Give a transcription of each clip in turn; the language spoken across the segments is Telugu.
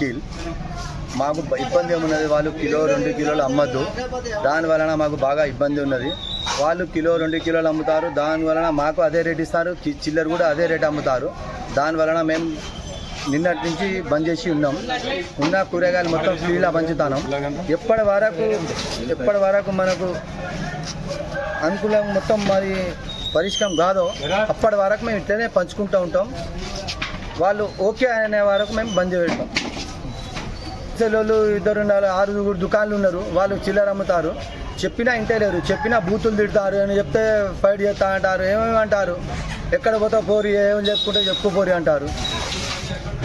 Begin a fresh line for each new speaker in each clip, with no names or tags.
వకీల్ మాకు ఇబ్బంది ఏమున్నది? వాళ్ళు కిలో రెండు కిలోలు అమ్మద్దు. దాని వలన మాకు బాగా ఇబ్బంది ఉన్నది. వాళ్ళు కిలో రెండు కిలోలు అమ్ముతారు. దాని వలన మాకు అదే రేట్ ఇస్తారు. చిల్లర కూడా అదే రేట్ అమ్ముతారు. దాని వలన మేము నిన్నటి నుంచి బంద్ చేసి ఉన్నాం. ఉన్న కూరగాయలు మొత్తం ఫ్రీలా పంచుతాను ఎప్పటి వరకు ఎప్పటి వరకు మనకు అనుకూలం మొత్తం మరి పరిష్కారం కాదో అప్పటి వరకు మేము ఇట్లనే పంచుకుంటూ ఉంటాం. వాళ్ళు ఓకే అనే వరకు మేము బంద్ పెడతాం వాళ్ళు ఇద్దరు ఆరుగురు దుకాన్లు ఉన్నారు వాళ్ళు చిల్లర అమ్ముతారు. చెప్పినా ఇంటలేరు చెప్పినా బూతులు తిడతారు అని చెప్తే ఫైట్ చేస్తా అంటారు ఏమేమి అంటారు? ఎక్కడ పోతా పోరి ఏమేమి చెప్పుకుంటే చెప్పుకోరి అంటారు.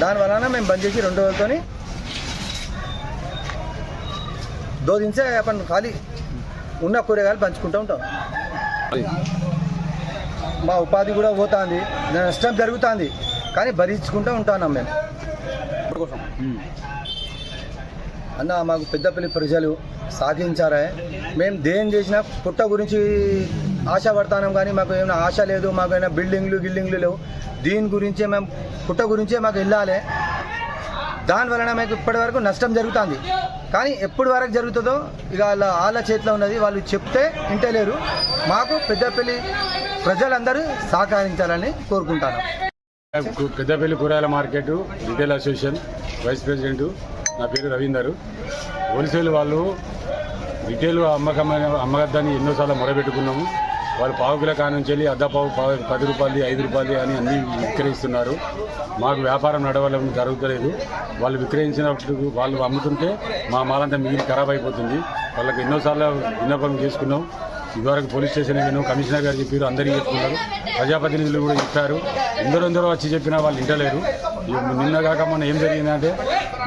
దాని వలన మేము బంద్ చేసి రెండు రోజులతోని దోదించే అప్పుడు ఖాళీ ఉన్న కూరగాయలు పంచుకుంటూ ఉంటాం. మా ఉపాధి కూడా పోతుంది నష్టం జరుగుతుంది కానీ భరించుకుంటూ ఉంటాను మేము. కోసం అన్న మాకు పెద్దపల్లి ప్రజలు సాధించారా. మేము దేం చేసినా పుట్ట గురించి ఆశపడతాం కానీ మాకు ఏమైనా ఆశ లేదు మాకు ఏమైనా బిల్డింగ్లు గిల్డింగ్లు లేవు. దీని గురించే మేము పుట్ట గురించే మాకు వెళ్ళాలి. దాని వలన మాకు ఇప్పటి వరకు నష్టం జరుగుతుంది. కానీ ఎప్పటి వరకు జరుగుతుందో ఇక వాళ్ళ వాళ్ళ చేతిలో ఉన్నది వాళ్ళు చెప్తే ఇంటలేరు మాకు పెద్దపల్లి ప్రజలందరూ సహకరించాలని కోరుకుంటాను.
పెద్దపల్లి కూరగాయల market retail association vice president నా పేరు రవీందర్. హోల్సేల్ వాళ్ళు రిటైల్ అమ్మకమైన అమ్మకద్దని ఎన్నోసార్లు మొరబెట్టుకున్నాము వాళ్ళు పావుకుల కానుంచి వెళ్ళి అర్ధ పావు పావు పది రూపాయలు ఐదు రూపాయలు అని అన్నీ విక్రయిస్తున్నారు. మాకు వ్యాపారం నడవడం జరుగుతలేదు. వాళ్ళు విక్రయించినప్పుడు వాళ్ళు అమ్ముతుంటే మా మాలంతా మిగిలి ఖరాబ్ అయిపోతుంది. వాళ్ళకి ఎన్నోసార్లు విన్నపం చేసుకున్నాం. ఇదివరకు పోలీస్ స్టేషన్ నేను కమిషనర్ గారు చెప్పారు అందరికీ చెప్తున్నారు. ప్రజాప్రతినిధులు కూడా చెప్పారు. ఎందరో ఎందరో వచ్చి చెప్పినా వాళ్ళు వింటలేరు. నిన్న కాక మొన్న ఏం జరిగిందంటే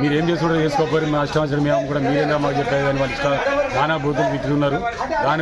మీరు ఏం చేసుకుంటారో చేసుకోకపోయి మా ఇష్టం వచ్చిన మేము కూడా మీరేనా మాకు చెప్పేది అని వాళ్ళు ఇష్టం నానా బూతులు తిట్టున్నారు దాని